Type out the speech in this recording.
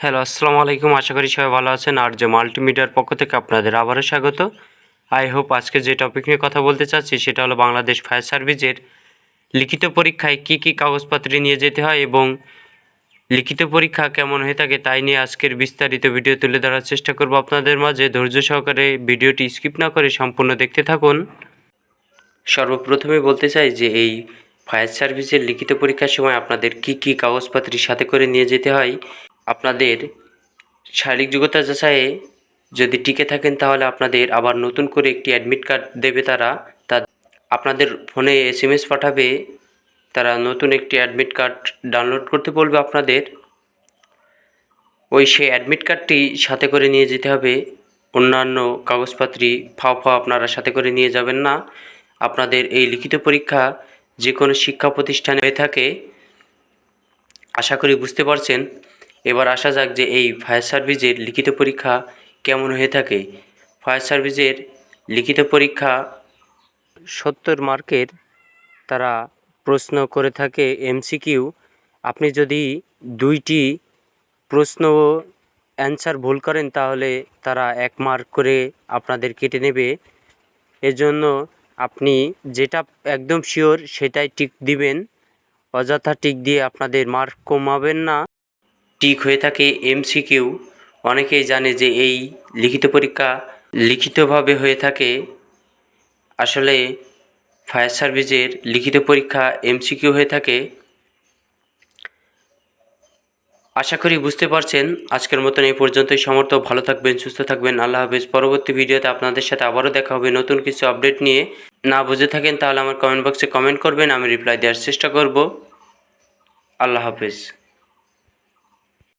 Hello, আসসালামু আলাইকুম। আশা করি সবাই ভালো আছেন। আর যে মাল্টিমিডিয়ার পক্ষ থেকে আপনাদের আবারও স্বাগত। আই হোপ আজকে যে টপিক নিয়ে কথা বলতে চাচ্ছি, সেটা হলো বাংলাদেশ ফায়ার সার্ভিসের লিখিত পরীক্ষায় কি কি কাগজপত্র নিয়ে যেতে হয় এবং লিখিত পরীক্ষা কেমন হয়ে থাকে তাই নিয়ে আজকের বিস্তারিত ভিডিও তুলে ধরার চেষ্টা করব আপনাদের মাঝে। ধৈর্য সহকারে ভিডিওটি স্কিপ না করে সম্পূর্ণ দেখতে থাকুন। সর্বপ্রথমে বলতে চাই যে এই ফায়ার সার্ভিসের লিখিত পরীক্ষার সময় আপনাদের কি কি কাগজপত্র সাথে করে নিয়ে যেতে হয় আপনাদের শারীরিক যোগ্যতা যাচাইয়ে যদি টিকে থাকেন, তাহলে আপনাদের আবার নতুন করে একটি অ্যাডমিট কার্ড দেবে তারা। তা আপনাদের ফোনে এস এম এস পাঠাবে, তারা নতুন একটি অ্যাডমিট কার্ড ডাউনলোড করতে বলবে আপনাদের। ওই সেই অ্যাডমিট কার্ডটি সাথে করে নিয়ে যেতে হবে। অন্যান্য কাগজপত্রী ফাও ফাও আপনারা সাথে করে নিয়ে যাবেন না। আপনাদের এই লিখিত পরীক্ষা যে কোনো শিক্ষা প্রতিষ্ঠানে হয়ে থাকে। আশা করি বুঝতে পারছেন। এবার আসা যাক যে এই ফায়ার সার্ভিসের লিখিত পরীক্ষা কেমন হয়ে থাকে। ফায়ার সার্ভিসের লিখিত পরীক্ষা সত্তর মার্কের, তারা প্রশ্ন করে থাকে এমসিকিউ। আপনি যদি দুইটি প্রশ্ন অ্যান্সার ভুল করেন, তাহলে তারা এক মার্ক করে আপনাদের কেটে নেবে। এজন্য আপনি যেটা একদম শিওর, সেটাই টিক দিবেন। অযথা টিক দিয়ে আপনাদের মার্ক কমাবেন না। টিক হয়ে থাকে এমসিকিউ অনেকেই জানে যে এই লিখিত পরীক্ষা লিখিতভাবে হয়ে থাকে। আসলে ফায়ার সার্ভিসের লিখিত পরীক্ষা এমসিকিউ হয়ে থাকে। আশা করি বুঝতে পারছেন। আজকের মতন এই পর্যন্তই। সমর্থ ভালো থাকবেন, সুস্থ থাকবেন। আল্লাহ হাফেজ। পরবর্তী ভিডিওতে আপনাদের সাথে আবারও দেখা হবে নতুন কিছু আপডেট নিয়ে। না বুঝে থাকেন তাহলে আমার কমেন্ট বক্সে কমেন্ট করবেন। আমি রিপ্লাই দেওয়ার চেষ্টা করব। আল্লাহ হাফেজ।